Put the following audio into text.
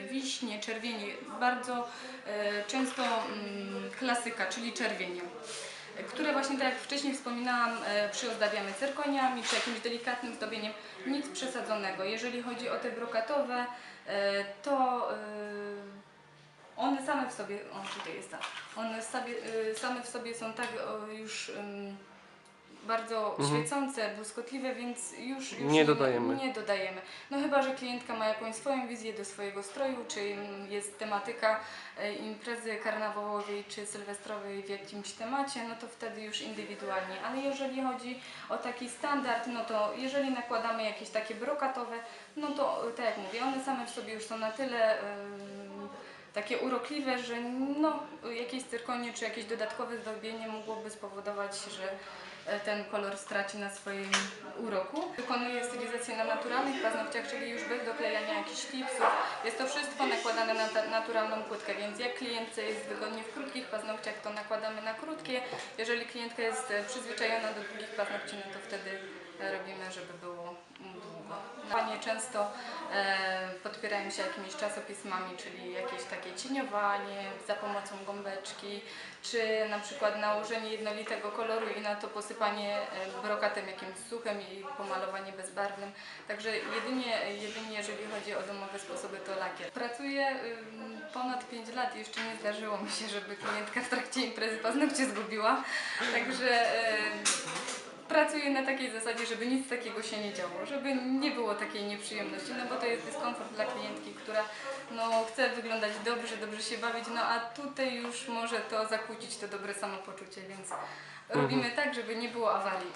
Wiśnie, czerwienie, bardzo e, często mm, klasyka, czyli czerwienie, e, które właśnie tak jak wcześniej wspominałam, e, przyozdabiamy cyrkoniami czy jakimś delikatnym zdobieniem, nic przesadzonego. Jeżeli chodzi o te brokatowe, e, to e, one same w sobie, o tutaj jest ta, one e, same w sobie są tak już em, bardzo Mhm. świecące, błyskotliwe, więc już, już Nie dodajemy. Nie dodajemy. No chyba, że klientka ma jakąś swoją wizję do swojego stroju, czy jest tematyka e, imprezy karnawałowej czy sylwestrowej w jakimś temacie, no to wtedy już indywidualnie. Ale jeżeli chodzi o taki standard, no to jeżeli nakładamy jakieś takie brokatowe, no to tak jak mówię, one same w sobie już są na tyle em, takie urokliwe, że no, jakieś cyrkonie czy jakieś dodatkowe zdobienie mogłoby spowodować, że e, ten kolor straci na swoim uroku. Wykonuję stylizację na naturalnych paznokciach, czyli już bez doklejania jakichś tipsów. Jest to wszystko nakładane na naturalną płytkę, więc jak klientce jest wygodnie w krótkich paznokciach, to nakładamy na krótkie. Jeżeli klientka jest e, przyzwyczajona do długich paznokci, no to wtedy e, robimy, żeby było mm, często e, podpierają się jakimiś czasopismami, czyli jakieś takie cieniowanie za pomocą gąbeczki, czy na przykład nałożenie jednolitego koloru i na to posypanie e, brokatem jakimś suchym i pomalowanie bezbarwnym. Także jedynie, jedynie jeżeli chodzi o domowe sposoby to lakier. Pracuję ponad 5 lat i jeszcze nie zdarzyło mi się, żeby klientka w trakcie imprezy paznokcie zgubiła. Także e, pracuję na takiej zasadzie, żeby nic takiego się nie działo, żeby nie było takiej nieprzyjemności, no bo to jest dyskomfort dla klientki, która no, chce wyglądać dobrze, dobrze się bawić, no a tutaj już może to zakłócić to dobre samopoczucie, więc robimy tak, żeby nie było awarii.